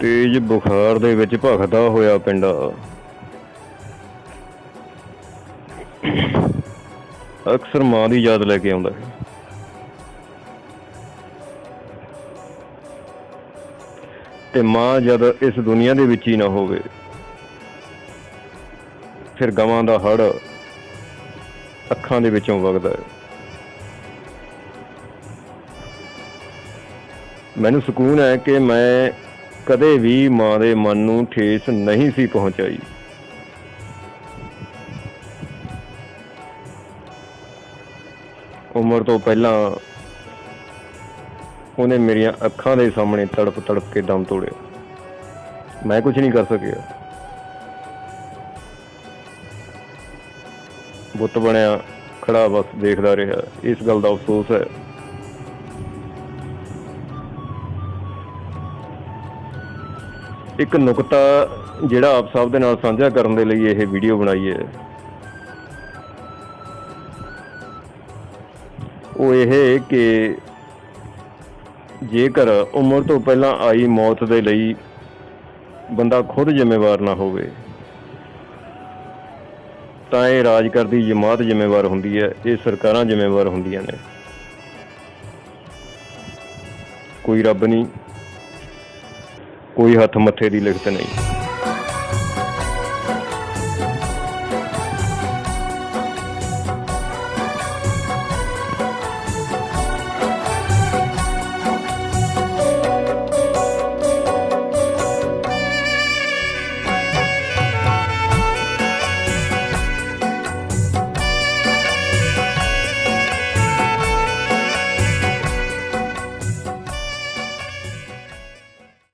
ਤੇਜ ਬੁਖਾਰ ਦੇ ਵਿੱਚ ਭਖਦਾ ਹੋਇਆ ਪਿੰਡਾ। ਅਕਸਰ ਮਾਂ ਦੀ ਯਾਦ ਲੈ ਕੇ ਆਉਂਦਾ ਹੈ। ਤੇ ਮਾਂ ਜਦ ਇਸ ਦੁਨੀਆ ਦੇ ਵਿੱਚ ਹੀ ਨਾ ਹੋਵੇ, ਫਿਰ ਗਵਾਂ ਦਾ ਹੜ ਅੱਖਾਂ ਦੇ ਵਿੱਚੋਂ ਵਗਦਾ ਹੈ। ਮੈਨੂੰ ਸਕੂਨ ਹੈ ਕਿ ਮੈਂ ਕਦੇ ਵੀ ਮਾਂ ਦੇ ਮਨ ਨੂੰ ਠੇਸ ਨਹੀਂ ਸੀ ਪਹੁੰਚਾਈ। ਉਮਰ ਤੋਂ ਪਹਿਲਾਂ ਉਹਨੇ ਮੇਰੀਆਂ ਅੱਖਾਂ ਦੇ ਸਾਹਮਣੇ ਤੜਪ ਤੜਪ ਕੇ ਦਮ ਤੋੜਿਆ। ਮੈਂ ਕੁਝ ਨਹੀਂ ਕਰ ਸਕਿਆ। ਬੁੱਤ ਬਣਿਆ, ਖੜਾ ਬਸ ਦੇਖਦਾ ਰਿਹਾ। ਇਸ ਗੱਲ ਦਾ ਅਫਸੋਸ ਹੈ। ਇੱਕ ਨੁਕਤਾ ਜਿਹੜਾ ਆਪ ਸਭ ਦੇ ਨਾਲ ਸਾਂਝਾ ਕਰਨ ਦੇ ਲਈ ਇਹ ਵੀਡੀਓ ਬਣਾਈ ਹੈ। ਉਹ ਇਹ ਕਿ ਜੇਕਰ ਉਮਰ ਤੋਂ ਪਹਿਲਾਂ ਆਈ ਮੌਤ ਦੇ ਲਈ ਬੰਦਾ ਖੁਦ ਜ਼ਿੰਮੇਵਾਰ ਨਾ ਹੋਵੇ, ਤਾਂ ਇਹ ਰਾਜ ਕਰਦੀ ਜਮਾਤ ਜ਼ਿੰਮੇਵਾਰ ਹੁੰਦੀ ਹੈ, ਇਹ ਸਰਕਾਰਾਂ ਜ਼ਿੰਮੇਵਾਰ ਹੁੰਦੀਆਂ ਨੇ। ਕੋਈ ਰੱਬ ਨਹੀਂ ਕੋਈ ਹੱਥ ਮੱਥੇ ਦੀ ਲਿਖਤ ਨਹੀਂ।